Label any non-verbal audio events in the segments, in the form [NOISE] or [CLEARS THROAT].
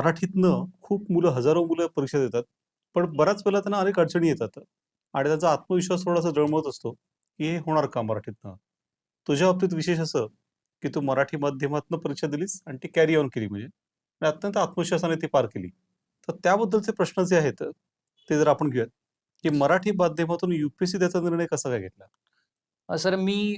मराठीतनं खूप मुलं, हजारो मुलं परीक्षा देतात. पण बऱ्याच वेळेला त्यांना अनेक अडचणी येतात आणि त्यांचा आत्मविश्वास थोडासा डळमळत असतो, की हे होणार का मराठीतनं? तुझ्या बाबतीत विशेष असं, की तू मराठी माध्यमातनं परीक्षा दिलीस आणि ती कॅरी ऑन केली म्हणजे आणि अत्यंत आत्मविश्वासाने ती पार केली. तर त्याबद्दलचे प्रश्न जे आहेत, ते जर आपण घेऊयात, की मराठी माध्यमातून यू-पी-एस-सी द्यायचा निर्णय कसा काय घेतला? सर मी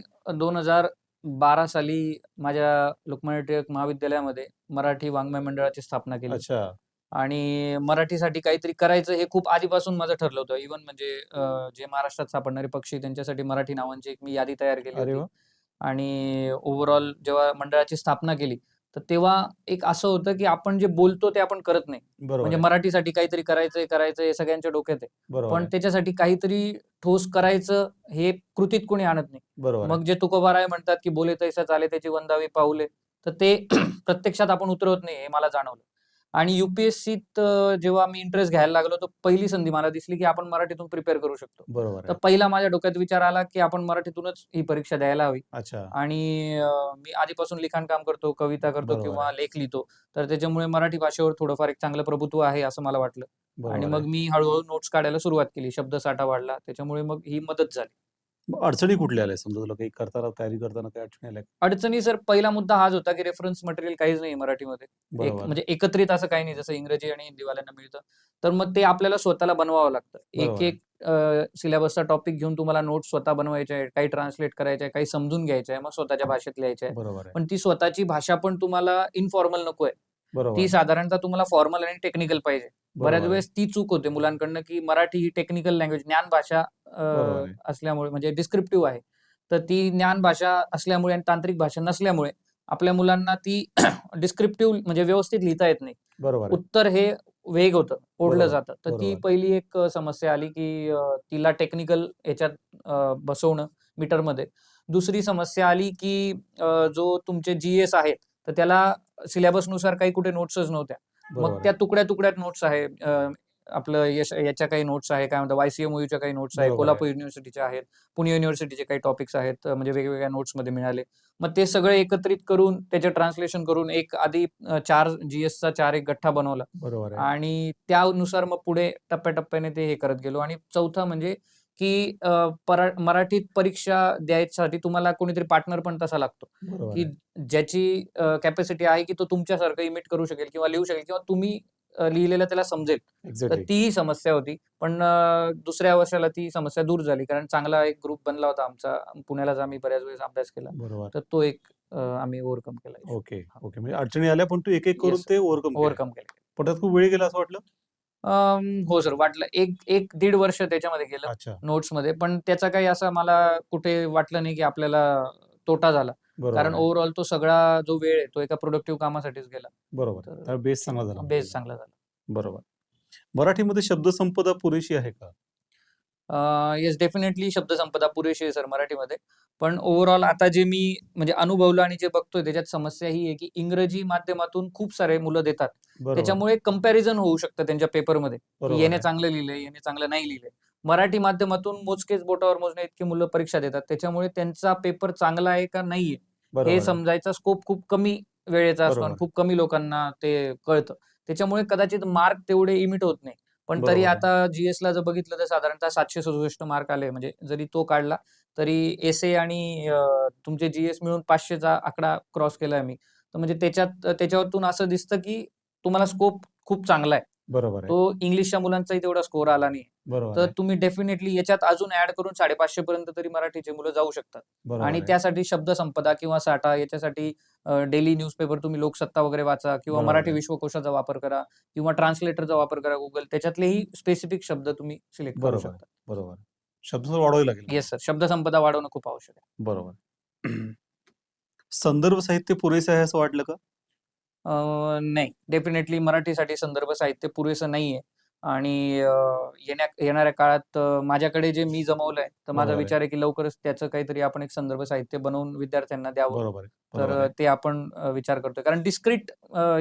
2012 साली माझ्या लोकमान्य टिळक महाविद्यालयामध्ये मराठी वाङ्मय मंडळाची स्थापना केली. अच्छा. आणि मराठीसाठी काहीतरी करायचं हे खूप आधीपासून माझं ठरलं होतं. इव्हन म्हणजे अ, जे महाराष्ट्रात सापडणारे पक्षी त्यांच्यासाठी मराठी नावांची एक मी यादी तयार केली अरे होती. आणि ओव्हरऑल जेव्हा मंडळाची स्थापना केली, तर तेव्हा एक असं होतं, की आपण जे बोलतो ते आपण करत नाही. म्हणजे आहे. मराठीसाठी काहीतरी करायचंय, करायचंय हे सगळ्यांच्या डोक्यात आहे. पण आहे. त्याच्यासाठी काहीतरी ठोस करायचं हे कृतीत कोणी आणत नाही. बरोबर आहे. मग जे तुकोबाराय म्हणतात, की "बोले तैसा चाले त्याची वंदावी पाऊले." तर ते [CLEARS THROAT] प्रत्यक्षात आपण उतरवत नाही हे मला जाणवलं. आणि यू-पी-एस-सीत जेव्हा मी इंटरेस्ट घ्यायला लागलो, तर पहिली संधी मला दिसली, की आपण मराठीतून प्रिपेअर करू शकतो. बरोबर तर आहे. पहिला माझ्या डोक्यात विचार आला, की आपण मराठीतूनच ही परीक्षा द्यायला हवी. अच्छा. आणि अ, मी आधीपासून लिखाण काम करतो, कविता करतो बरोबर किंवा. लेख लिहितो. तर त्याच्यामुळे मराठी भाषेवर थोडंफार एक चांगलं प्रभुत्व आहे असं मला वाटलं. आणि मग. मी हळू नोट्स काढायला सुरुवात केली. शब्दसाठा वाढला. त्याच्यामुळे मग ही मदत झाली. मग अडचणी कुठल्या आल्या? समजा तुला काही करताना, तयारी करताना काही अडचणी आल्या? अडचणी सर पहिला मुद्दा हाच होता, की रेफरन्स मटेरियल काहीच नाही मराठीमध्ये. एक बरोबर. म्हणजे एकत्रित असं काही नाही जसं इंग्रजी आणि हिंदीवाल्यांना मिळतं. तर मग ते आपल्याला स्वतःला बनवावं लागतं. बरोबर आहे. एक-एक अ, सिलेबसचा टॉपिक घेऊन तुम्हाला नोट्स स्वतः बनवायचे आहेत, काही ट्रान्सलेट करायचे आहे, काही समजून घ्यायचे आहे, मग स्वतःच्या भाषेत लिहायचे आहे. बरोबर आहे. पण ती स्वतःची भाषा पण तुम्हाला इन्फॉर्मल नकोय. ती. साधारणतः तुम्हाला फॉर्मल आणि टेक्निकल पाहिजे. बऱ्याच. वेळेस ती चूक होते मुलांकडनं, की मराठी ही टेक्निकल लँग्वेज ज्ञान भाषा. असल्यामुळे म्हणजे डिस्क्रिप्टिव्ह आहे. तर ती ज्ञान भाषा असल्यामुळे आणि तांत्रिक भाषा नसल्यामुळे आपल्या मुलांना ती [CLEARS THROAT] डिस्क्रिप्टिव्ह म्हणजे व्यवस्थित लिहिता येत नाही. बरोबर. उत्तर हे वेग होतं, ओढलं जातं. तर ती. पहिली एक समस्या आली, की तिला टेक्निकल ह्याच्यात अ, बसवणं मीटरमध्ये. दुसरी समस्या आली, की जो तुमचे जी-एस आहेत, तर त्याला सिलेबसनुसार काही कुठे नोट्सच नव्हत्या. मग त्या आहे. तुकड्या-तुकड्यात नोट्स आहे. आपलं याच्या काही नोट्स आहे, काय म्हणतात वाय-सी-एम-ओयूच्या काही नोट्स आहे, बरोबर आहे. कोल्हापूर युनिव्हर्सिटीच्या आहेत, पुणे युनिव्हर्सिटीचे काही टॉपिक्स आहेत, म्हणजे वेगवेगळ्या नोट्समध्ये मिळाले. मग ते सगळे एकत्रित करून त्याचे ट्रान्सलेशन करून एक आधी 4 जी-एसचा 4 एक गठ्ठा बनवला. बरोबर. आणि त्यानुसार मग पुढे टप्प्याटप्प्याने ते हे करत गेलो. आणि चौथं म्हणजे, की मराठीत परीक्षा द्यायसाठी तुम्हाला कोणीतरी पार्टनर पण तसा लागतो, की. ज्याची कॅपॅसिटी आहे, की तो तुमच्यासारखं इमिट करू शकेल किंवा लिहू शकेल किंवा तुम्ही लिहिलेलं त्याला समजेल. तर. तीही समस्या होती. पण दुसऱ्या वर्षाला ती समस्या दूर झाली. कारण चांगला एक ग्रुप बनला होता आमचा. पुण्यालाच आम्ही बऱ्याच वेळेस अभ्यास केला. तर तो एक आम्ही ओव्हरकम केला. ओके. ओके. म्हणजे अडचणी आल्या, पण तू एक-एक करून येस, ते ओव्हरकम. ओव्हरकम केले. पण त्यात खूप वेळ गेला असं वाटलं? हो सर वाटलं. एक 1 दीड वर्ष त्याच्यामध्ये गेलं अच्छा. नोट्समध्ये. पण त्याचा काही असा मला कुठे वाटलं नाही, की आपल्याला तोटा झाला. बरोबर कारण आहे. ओव्हरऑल तो सगळा जो वेळ आहे, तो एका प्रोडक्टिव्ह कामासाठीच गेला. बरोबर. तर तर बेस चांगला झाला बेस. चांगला झाला. बरोबर. मराठीमध्ये शब्दसंपदा पुरेशी आहे का? येस डेफिनेटली शब्दसंपदा पुरेशी आहे सर मराठीमध्ये. पण ओव्हरऑल आता जे मी म्हणजे अनुभवलं आणि जे बघतोय त्याच्यात समस्या ही आहे, की इंग्रजी माध्यमातून खूप सारे मुलं देतात. त्याच्यामुळे कंपॅरिझन होऊ शकतं त्यांच्या पेपरमध्ये, आहे. चांगलं लिहिलंय, याने चांगलं नाही लिहिलंय. मराठी माध्यमातून मोजकेच बोटावर मोजण्या इतकी मुलं परीक्षा देतात. त्याच्यामुळे त्यांचा पेपर चांगला आहे का नाहीये, हे. समजायचा स्कोप खूप कमी वेळेचा असतो आणि. खूप कमी लोकांना ते कळतं. त्याच्यामुळे कदाचित मार्क तेवढे इमिट होत नाही. पण तरी बरोबर आहे. आता जी-एसला जर बघितलं तर साधारणतः 767 मार्क आले. म्हणजे जरी तो काढला, तरी एसे आणि अ, तुमचे जी-एस मिळून 500चा आकडा क्रॉस केलाय मी. तर म्हणजे त्याच्यात त्याच्यावरतून असं दिसतं, की तुम्हाला स्कोप खूप चांगला आहे. बरोबर आहे. तो इंग्लिशच्या मुलांचाही तेवढा स्कोर आला नाही. बरोबर तर आहे. तुम्ही डेफिनेटली याच्यात अजून ॲड करून 550 पर्यंत तरी मराठीची मुलं जाऊ शकतात. बरोबर आणि आहे. त्यासाठी शब्दसंपदा किंवा साठा याच्यासाठी डेली न्यूजपेपर तुम्ही लोकसत्ता वगैरे वाचा किंवा बरोबर मराठी आहे. विश्वकोशाचा वापर करा किंवा ट्रान्सलेटरचा वापर करा Google. त्याच्यातलेही स्पेसिफिक शब्द तुम्ही सिलेक्ट करू बरोबर. शकता. बरोबर. शब्दसंपदा वाढवावी लागेल. Yes sir. शब्दसंपदा वाढवणं खूप आवश्यक आहे. बरोबर. [CLEARS THROAT] संदर्भ साहित्य पुरेसे आहे असं वाटलं का? अ, नाही. डेफिनेटली मराठीसाठी संदर्भ साहित्य पुरेसं नाहीये. आणि येण्या येणाऱ्या काळात माझ्याकडे जे मी जमवलंय, तर माझा आहे. विचार आहे, की लवकरच त्याचं काहीतरी आपण एक संदर्भ साहित्य बनवून विद्यार्थ्यांना द्यावं. बरोबर आहे. तर आहे. ते आपण विचार करतोय. कारण डिस्क्रीट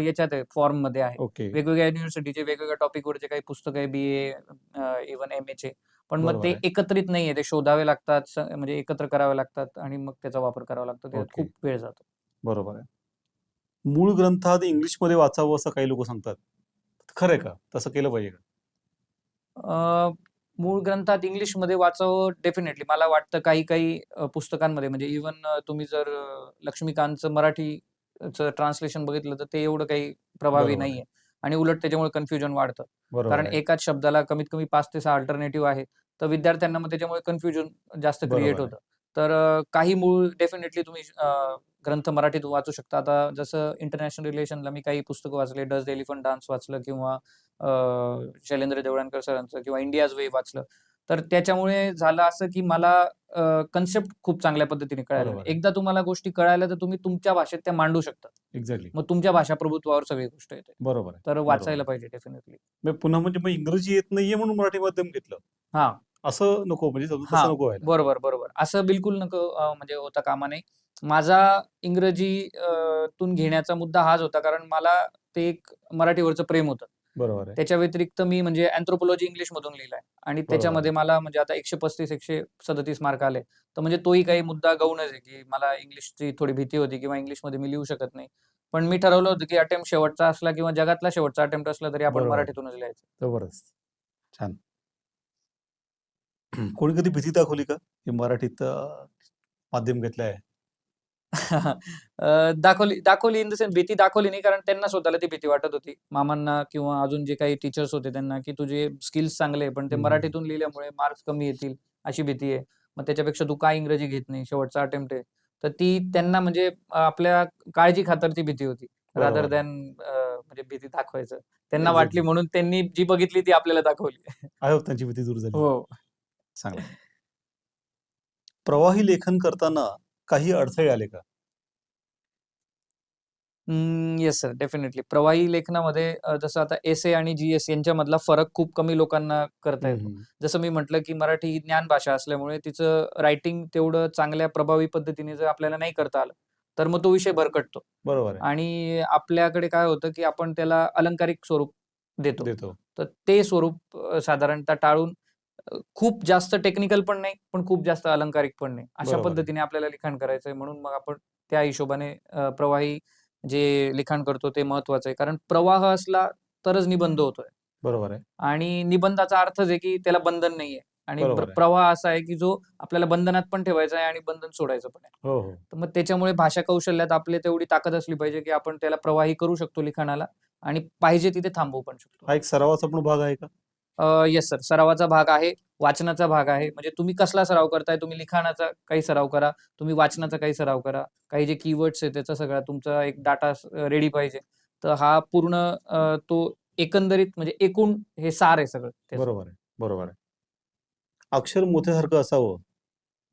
याच्यात आहे फॉर्ममध्ये आहे. ओके. वेगवेगळ्या युनिव्हर्सिटीचे वेगवेगळ्या टॉपिकवरचे काही पुस्तकं आहे बी-ए अ, इव्हन एम-एचे. पण मग बरोबर ते आहे. एकत्रित नाहीये. ते शोधावे लागतात, स म्हणजे एकत्र करावे लागतात आणि मग त्याचा वापर करावा लागतो. त्याच्यात. खूप वेळ जातो. बरोबर आहे. मूळ ग्रंथ आधी इंग्लिशमध्ये वाचावं असं काही लोक सांगतात. खरं आहे का? तसं केलं पाहिजे का? मूळ ग्रंथात इंग्लिशमध्ये वाचावं डेफिनेटली. मला वाटतं काही-काही अ, पुस्तकांमध्ये म्हणजे इव्हन तुम्ही जर लक्ष्मीकांतचं मराठीचं ट्रान्सलेशन बघितलं तर ते एवढं काही प्रभावी. नाहीये आणि उलट त्याच्यामुळे कन्फ्युजन वाढतं. कारण. एकाच शब्दाला कमीत कमी 5 ते 6 अल्टरनेटिव्ह आहे. तर विद्यार्थ्यांना मग त्याच्यामुळे कन्फ्युजन जास्त क्रिएट. होतं. तर काही मूळ डेफिनेटली तुम्ही ग्रंथ मराठीतून वाचू शकता. आता जसं इंटरनॅशनल रिलेशनला मी काही पुस्तकं वाचले. डज एलिफंट डान्स वाचलं किंवा शैलेंद्र देवळणकर सरांचं किंवा इंडियाज वे वाचलं. तर त्याच्यामुळे झालं असं की मला कन्सेप्ट खूप चांगल्या पद्धतीने कळायला. एकदा तुम्हाला गोष्टी कळाल्या तर तुम्ही तुमच्या भाषेत त्या मांडू शकता. एक्झॅक्टली. मग तुमच्या भाषा प्रभुत्वावर सगळी गोष्ट येते. बरोबर. तर वाचायला. पाहिजे डेफिनेटली. पुन्हा म्हणजे मग इंग्रजी येत नाहीये म्हणून मराठी माध्यम घेतलं. हां. असं नको म्हणजे. नको. बरोबर, बरोबर. असं बिलकुल नको म्हणजे होता कामा नये. माझा इंग्रजी तून घेण्याचा मुद्दा हाच होता कारण मला ते एक मराठीवरचं प्रेम होतं. बरोबर आहे. त्याच्या व्यतिरिक्त मी म्हणजे अँथ्रोपॉलॉजी इंग्लिशमधून लिहिलाय आणि बरोबर त्याच्यामध्ये. मला म्हणजे आता 135-137 मार्क आले. तर म्हणजे तोही काही मुद्दा गौणच आहे, की मला इंग्लिशची थोडी भीती होती किंवा इंग्लिशमध्ये मी लिहू शकत नाही. पण मी ठरवलं होतं, की अटेम्प्ट शेवटचा असला किंवा जगातला शेवटचा अटेम्प्ट असला तरी आपण बरोबर. मराठीतूनच लिहायचं. जबरदस्त. छान. कोणी कधी भीती दाखवली का? की मराठीत माध्यम घेतलं आहे? अ, दाखवली दाखवली इन द सेन्स भीती दाखवली नाही कारण त्यांना स्वतःला ती भीती वाटत होती. मामांना किंवा अजून जे काही टीचर्स होते त्यांना, की तुझे स्किल्स चांगले आहे, पण ते हं. मराठीतून लिहिल्यामुळे मार्क्स कमी येतील अशी भीती आहे. मग त्याच्यापेक्षा तू का इंग्रजी घेत नाही? शेवटचा अटेम्प्ट आहे. तर ती त्यांना म्हणजे अ, आपल्या काळजी खातर ती भीती होती. रादर बरोबर आहे. दॅन अ, म्हणजे भीती दाखवायचं. त्यांना वाटली. म्हणून त्यांनी जी बघितली ती आपल्याला दाखवली. भीती दूर झाली. हो. चांगलं. प्रवाही लेखन करताना काही अडथळे आले का? Yes sir definitely. प्रवाही लेखनामध्ये जसं आता एसे आणि जी-एस यांच्यामधला फरक खूप कमी लोकांना करता येतो. जसं मी म्हटलं, की मराठी ही ज्ञान भाषा असल्यामुळे तिचं रायटिंग तेवढं चांगल्या प्रभावी पद्धतीने जर आपल्याला नाही करता आलं, तर मग तो विषय भरकटतो. बरोबर. आणि आपल्याकडे काय होतं, की आपण त्याला अलंकारिक स्वरूप देतो. देतो. तर ते स्वरूप साधारणतः टाळून खूप जास्त टेक्निकल पण नाही, पण खूप जास्त अलंकारिक पण नाही. अशा बरोबर. पद्धतीने आपल्याला लिखाण करायचंय म्हणून मग आपण त्या हिशोबाने अ, प्रवाही जे लिखाण करतो ते महत्वाचं आहे. कारण प्रवाह असला तरच निबंध होतोय. बरोबर आहे. आणि निबंधाचा अर्थच आहे, की त्याला बंधन नाहीये. आणि प्र बरोबर आहे. प्रवाह असा आहे, की जो आपल्याला बंधनात पण ठेवायचा आहे आणि बंधन सोडायचं पण आहे. हो, हो. तर मग त्याच्यामुळे भाषा कौशल्यात आपली तेवढी ताकद असली पाहिजे, की आपण त्याला प्रवाही करू शकतो लिखाणाला आणि पाहिजे तिथे थांबवू पण शकतो. हा एक सरावाचा पण भाग आहे का? Yes sir. सरावाचा भाग आहे, वाचनाचा भाग आहे. म्हणजे तुम्ही कसला सराव करताय? तुम्ही लिखाणाचा काही सराव करा, तुम्ही वाचनाचा काही सराव करा. काही जे कीवर्ड्स आहेत त्याचा सगळा तुमचा एक डाटा रेडी पाहिजे. तर हा पूर्ण तो एकंदरीत म्हणजे एकूण हे सार आहे सगळं. बरोबर आहे. बरोबर आहे. अक्षर मोत्यासारखं असावं,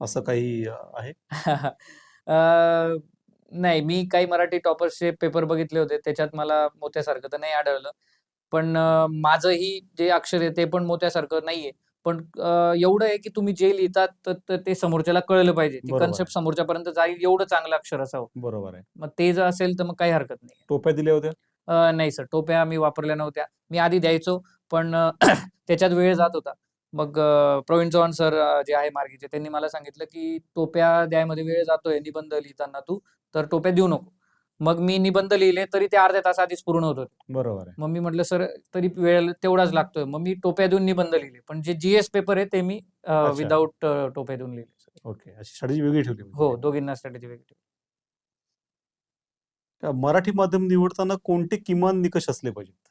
असं काही आहे? [LAUGHS] नाही मी काही मराठी टॉपर्सचे पेपर बघितले होते. त्याच्यात मला मोत्यासारखं तर नाही आढळलं. पण माझंही जे अक्षर आहे ते पण मोत्यासारखं नाहीये. पण एवढं आहे, की तुम्ही जे लिहितात तर ते समोरच्याला कळलं पाहिजे. ती कन्सेप्ट. समोरच्यापर्यंत जाईल एवढं चांगलं अक्षर असावं. बरोबर आहे. मग ते जर असेल तर मग काही हरकत नाहीये. टोप्या दिल्या होत्या? नाही सर टोप्या मी वापरल्या नव्हत्या. मी आधी द्यायचो, पण [CLEARS THROAT] त्याच्यात वेळ जात होता. मग प्रवीण चव्हाण सर जे आहे मार्गीचे त्यांनी मला सांगितलं, की "टोप्या द्यायमध्ये वेळ जातोय निबंध लिहिताना तू, तर टोप्या देऊ नको." मग मी निबंध लिहिले तरी ते अर्ध्या तास आधीच पूर्ण होत होते. बरोबर आहे. मग मी म्हटलं, "सर तरी वेळ तेवढाच लागतोय." मग मी टोप्या देऊन निबंध लिहिले. पण जे जी-एस पेपर आहे ते मी अच्छा. अ, टोप्या देऊन लिहिले सर. ओके. अशी स्ट्रॅटेजी वेगळी ठेवली म्हणजे हो. दोघींना स्ट्रॅटेजी वेगळी ठेवली. मराठी माध्यम निवडताना कोणते किमान निकष असले पाहिजेत?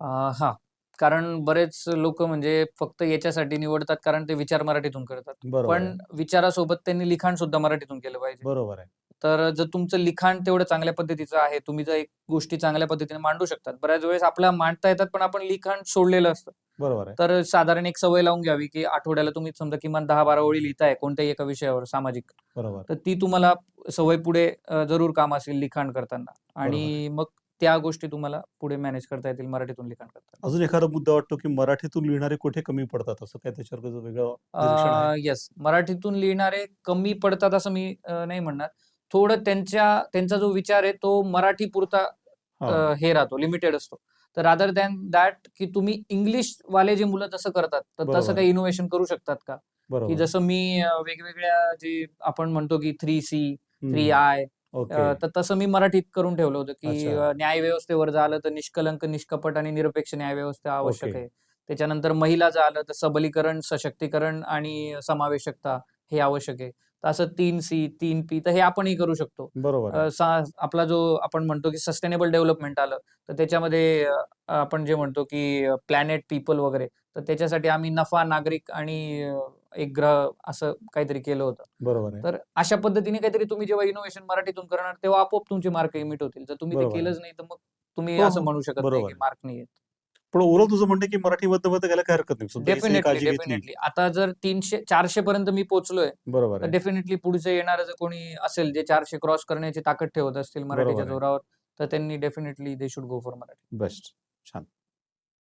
अ, हां. कारण बरेच लोकं म्हणजे फक्त याच्यासाठी निवडतात कारण ते विचार मराठीतून करतात. बरोबर पण. विचारासोबत त्यांनी लिखाण सुद्धा मराठीतून केलं पाहिजे. बरोबर आहे. तर जर तुमचं लिखाण तेवढं चांगल्या पद्धतीचं आहे, तुम्ही जर एक गोष्टी चांगल्या पद्धतीने मांडू शकतात. बऱ्याच वेळेस आपल्याला मांडता येतात, पण आपण लिखाण सोडलेलं असतं. बरोबर. तर साधारण एक सवय लावून घ्यावी, की आठवड्याला तुम्ही समजा किमान 10-12 ओळी लिहिताय कोणत्याही एका विषयावर सामाजिक. बरोबर. तर ती तुम्हाला सवय पुढे जरूर कामास येईल लिखाण करताना. आणि मग त्या गोष्टी तुम्हाला पुढे मॅनेज करता येतील मराठीतून लिखाण करताना. अजून एखादा मुद्दा वाटतो, की मराठीतून लिहिणारे कुठे कमी पडतात असं काय त्याच्यावर वेगळं येस. मराठीतून लिहिणारे कमी पडतात असं मी नाही म्हणणार. थोडं त्यांच्या त्यांचा जो विचार आहे तो मराठीपुरता अ, हां. हे राहतो, लिमिटेड असतो. तर रादर दॅन दॅट की तुम्ही इंग्लिशवाले जे मुलं तसं करतात, तर तसं. काही इनोव्हेशन करू शकतात का? की बरोबर. जसं मी अ, वेगवेगळ्या जे आपण म्हणतो, की 3 सी, 3 हं. I okay. तर तसं मी मराठीत करून ठेवलं होतं, की अच्छा. अ, न्याय व्यवस्थेवर झालं तर निष्कलंक, निष्कपट आणि निरपेक्ष न्याय व्यवस्था आवश्यक ओके. आहे. त्याच्यानंतर महिला झालं तर सबलीकरण, सशक्तीकरण आणि समावेशकता हे आवश्यक आहे. तर असं 3 सी, 3 पी तर हे आपणही करू शकतो. बरोबर आपला जो आपण म्हणतो, की सस्टेनेबल डेव्हलपमेंट आलं, तर त्याच्यामध्ये आपण जे म्हणतो, की प्लॅनेट, पीपल वगैरे तर त्याच्यासाठी आम्ही नफा, नागरिक आणि एक ग्रह असं काहीतरी केलं होतं. बरोबर. तर अशा पद्धतीने काहीतरी तुम्ही जेव्हा इनोव्हेशन मराठीतून करणार, तेव्हा आपोआप तुमचे मार्क इमिट होतील. जर तुम्ही ते. केलंच नाही, तर मग तुम्ही हो, असं हो. म्हणू शकत नाही, की. मार्क नाही येत. पण ओव्हरऑल तुझं म्हणणं की मराठी घ्यायला काही हरकत नाही. डेफिनेटली. डेफिनेटली. आता जर 300 400 पर्यंत मी पोहोचलोय, बरोबर तर. डेफिनेटली पुढचे येणारं जर कोणी असेल, जे 400 क्रॉस करण्याची ताकद ठेवत असतील मराठीच्या. जोरावर, तर त्यांनी definitely they should go for Marathi. Best. छान.